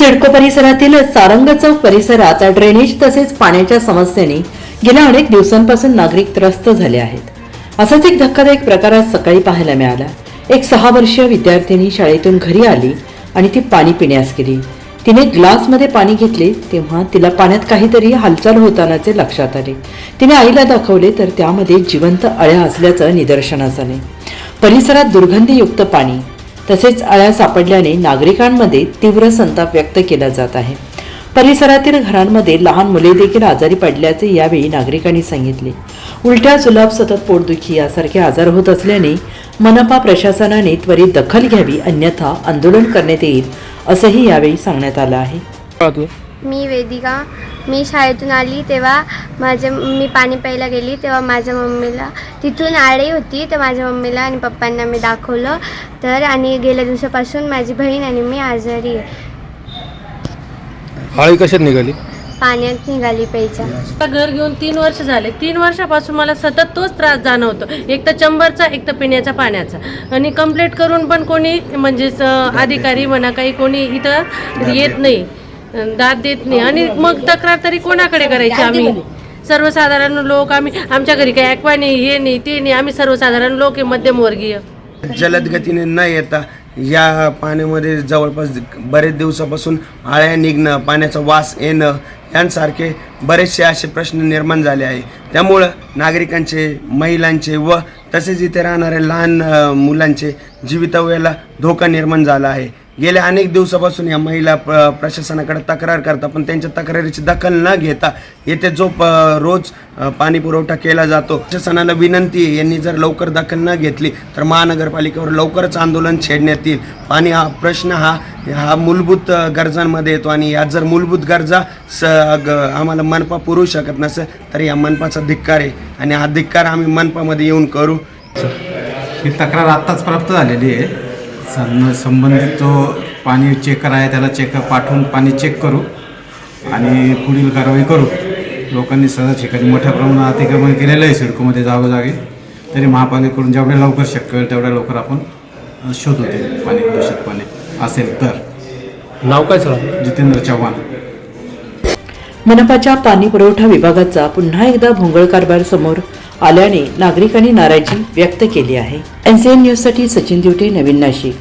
सिडको परिसरातील सारंग चौक परिसरात ड्रेनेज तसेच पाण्याच्या समस्येने गेल्या अनेक दिवसांपासून नागरिक त्रस्त झाले आहेत. असाच एक धक्कादायक प्रकार आज सकाळी पाहायला मिळाला. एक सहा वर्षीय विद्यार्थिनी शाळेतून घरी आली आणि ती पाणी पिण्यास गेली. तिने ग्लासमध्ये पाणी घेतले तेव्हा तिला पाण्यात काहीतरी हालचाल होतानाचे लक्षात आले. तिने आईला दाखवले तर त्यामध्ये जिवंत अळ्या असल्याचं निदर्शनास आले. परिसरात दुर्गंधीयुक्त पाणी तसेच अळ्या सापडल्याने नागरिकांमध्ये तीव्र संताप व्यक्त केला जात आहे. परिसरातील घरांमध्ये लहान मुले देखील आजारी पडल्याचे यावेळी नागरिकांनी सांगितले. उलट्या जुलाब सतत पोटदुखी यासारखे आजार होत असल्याने मनपा प्रशासनाने त्वरित दखल घ्यावी अन्यथा आंदोलन करण्यात येईल असंही यावेळी सांगण्यात आलं आहे. मी वेदिका मी शाळेतून आली तेव्हा माझ्या मी पाणी प्यायला गेली तेव्हा माझ्या मम्मीला तिथून आळी होती तर माझ्या मम्मीला आणि पप्पांना मी दाखवलं. तर आणि गेल्या दिवसापासून माझी बहीण आणि मी आजारी आहे. आळी कशात निघाली? पाण्यात निघाली प्यायच्या. आता घर घेऊन तीन वर्ष झाले. तीन वर्षापासून मला सतत तोच त्रास जाणवतो. एक तर चंबरचा एक तर पिण्याच्या पाण्याचा. आणि कंप्लेंट करून पण कोणी म्हणजेच अधिकारी म्हणा काही कोणी इथं येत नाही. दाद देत नाही. आणि मग तक्रार तरी कोणाकडे करायची आम्ही? सर्वसाधारण लोक आम्ही आमच्या घरी काही ऐकवा नाही हे नाही ते नाही. आम्ही सर्वसाधारण लोक आहे मध्यमवर्गीय. जलद गतीने न येता या पाण्यामध्ये जवळपास बरेच दिवसापासून आळ्या निघणं पाण्याचा वास येणं यांसारखे बरेचसे असे प्रश्न निर्माण झाले आहे. त्यामुळं नागरिकांचे महिलांचे व तसेच इथे राहणाऱ्या लहान मुलांचे जीवितव्याला धोका निर्माण झाला आहे. गेल्या अनेक दिवसापासून या महिला प्र प्रशासनाकडे तक्रार करतात पण त्यांच्या तक्रारीची दखल न घेता येथे जो प रोज पाणी पुरवठा केला जातो प्रशासनाला विनंती आहे यांनी जर लवकर दखल न घेतली तर महानगरपालिकेवर लवकरच आंदोलन छेडण्यात येईल. पाणी हा प्रश्न हा हा मूलभूत गरजांमध्ये येतो आणि या जर मूलभूत गरजा स ग आम्हाला मनपा पुरवू शकत नसेल तर या मनपाचा धिक्कार आहे आणि हा धिक्कार आम्ही मनपामध्ये येऊन करू. ही तक्रार आत्ताच प्राप्त झालेली आहे. सं संबंधित जो पाणी चेकर आहे त्याला चेक पाठवून पाणी चेक करू आणि पुढील कारवाई करू. लोकांनी सदर ठिकाणी मोठ्या प्रमाणात अतिक्रमण केलेलं आहे सिडकोमध्ये जागोजागी. तरी महापालिकेकडून जेवढ्या लवकर शक्य होईल तेवढ्या लवकर आपण शोधू ते पाणी दूषित पाणी असेल तर. नाव काय सर? जितेंद्र चव्हाण. मनपाच्या पाणी पुरवठा विभागाचा पुन्हा एकदा भोंगळ कारभार समोर. आल्याने नागरिकांनी नाराजी व्यक्त केली आहे. एनसीएन न्यूजसाठी सचिन दिवटे नवीन नाशिक.